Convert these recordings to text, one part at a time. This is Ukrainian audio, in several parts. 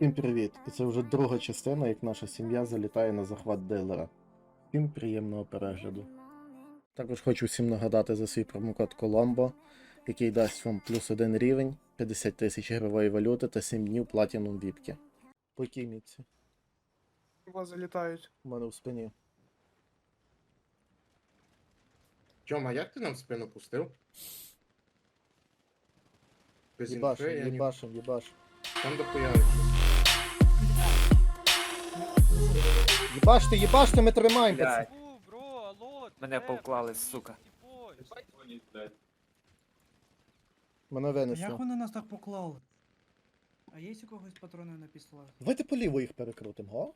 Всім привіт! І це вже друга частина, як наша сім'я залітає на захват дилера. Всім приємного перегляду. Також хочу всім нагадати за свій промокод Colombo, який дасть вам плюс один рівень, 50 тисяч ігрової валюти та 7 днів платінум віпки. По якій мітці? У вас залітають. У мене в спині. Тьома, як ти нам в спину пустив? Без Єбашим, інфи я ні... єбашим, єбашим. Там дохуяриться. Єбаште, єбаште, ми тримаємо. Блядь. Фу, бро, алло, Мене тебе, повклали, пацани, сука. їбось. Мене Як винесло. вони нас так поклали? А є у когось патрони на пістолет? Давайте по ліво їх перекрутимо, го?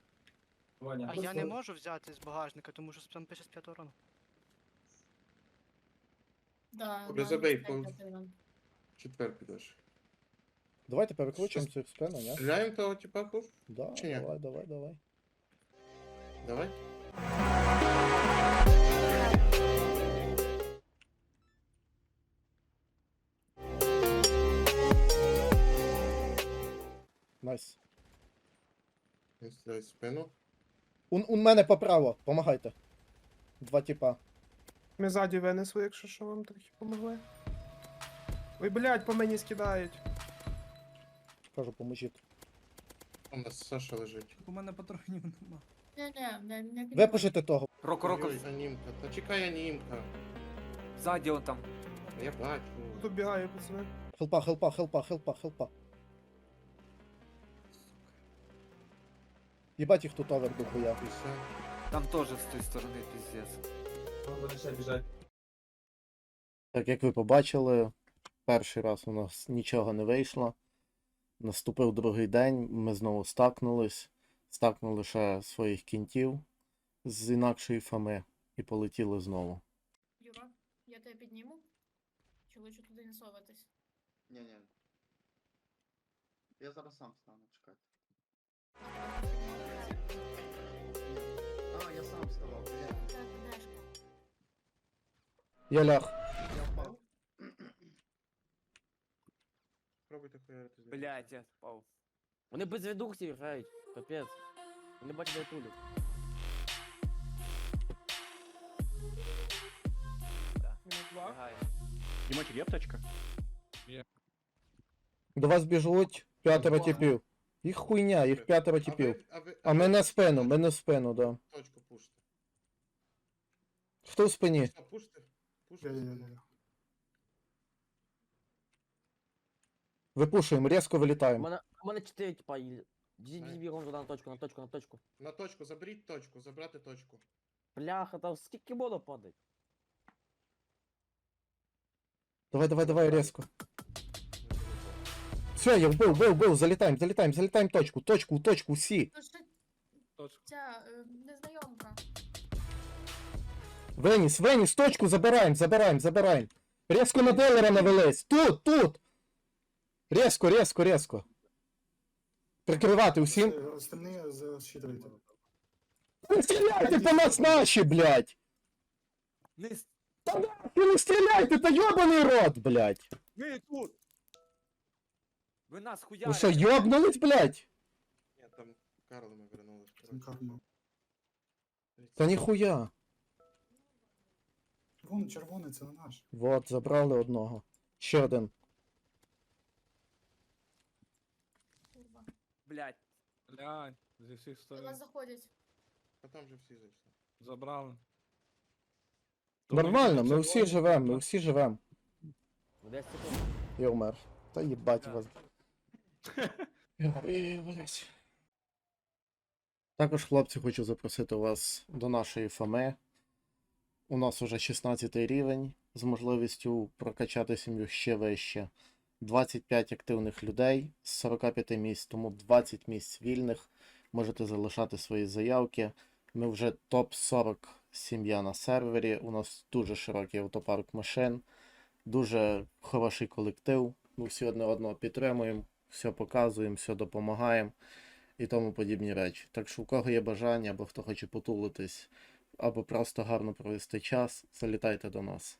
А я не можу взяти з багажника, тому що там пише з п'ятого рану. Да, Тебе да, забей, не по- знаю, де. Четвер підеш. Давайте перекручуємо цю спину, ні? Стріляємо того типа хуй? Да, Чи ні? давай, давай, давай. Давай. Найс. В спину. У, у мене поправо, помагайте. Два типа. Ми ззаді винесли, якщо що вам трохи помогли. Ой, блядь, по мені скидають. Кажу, поможіть. У нас Саша лежить. У мене патронів нема. Не, не, не, не Випишите того. Роко, роко, Ой, анімка. Та чекай анімка. ззаді он там. Я бачу. Тут бігає, пацани. Хелпа, хелпа, хелпа, хелпа, хелпа. Єбать їх тут овер дохуя. І все. Там теж з тої сторони піздець. Так як ви побачили, перший раз у нас нічого не вийшло. Наступив другий день, ми знову стакнулись, стакнули ще своїх кінтів з інакшої фами і полетіли знову. Юра, я тебе підніму? Чи лучше туди не соватись? Ні, ні. Я зараз сам стану, чекайте. А, я сам ставав, блядь. Так. Я ляг. Я впав. Пробуйте хуярити. Блять, я впав. Вони без редукції грають, капець. Вони бачать пулю. Мінус два. Лягає. Дімочек, є аптечка? До вас біжуть п'ятеро типів. Їх хуйня, їх п'ятеро А типів. ви, а ви, А ми на спину, ми на спину, да. Точку пуште. Хто в спині? Пуште, пуште. Пуште. Я-я-я. Випушуємо, різко У вилітаємо. мене, у мене 4 типа бігом туди на точку, на точку, на точку. На точку, заберіть точку, забрати точку. Бляха, там скільки було падать? Давай, давай, давай, різко. Все, я вбив, вбив, вбив, залітаємо, залітаємо, залітаємо точку, точку, точку, всі. Тут ще ця е, незнайомка. Веніс, Веніс, точку забираємо, забираємо, забираємо. Резко на дилера навелись. Тут, тут. Резко, резко, резко. Прикривати усім. Остальные засчитывайте. Не стріляйте по нас наші, блядь! Не с- Та нахуй не стріляйте, та йобаний рот, блядь! Ви тут! Ви нас Ви хуярите! що, йобнулись, блядь? Ні, там Карло ми вернули. Карло. Та ніхуя. Вон, червоний, це не наш. Вот, забрали одного. Ще один. Блять. Глянь, зі всіх До сторон. вас заходять. А там вже всі зайшли. Забрали. Нормально, ми всі живемо, ми всі живемо. Секунд. Я умер. Та їбать вас. Ой, блядь. Також, хлопці, хочу запросити вас до нашої фами. У нас уже 16 рівень з можливістю прокачати сім'ю ще вище. 25 активних людей з 45 місць, тому 20 місць вільних. Можете залишати свої заявки. Ми вже топ-40 сім'я на сервері. У нас дуже широкий автопарк машин, дуже хороший колектив. Ми всі одне одного підтримуємо, все показуємо, все допомагаємо і тому подібні речі. Так що, у кого є бажання, або хто хоче потулитись, або просто гарно провести час, залітайте до нас.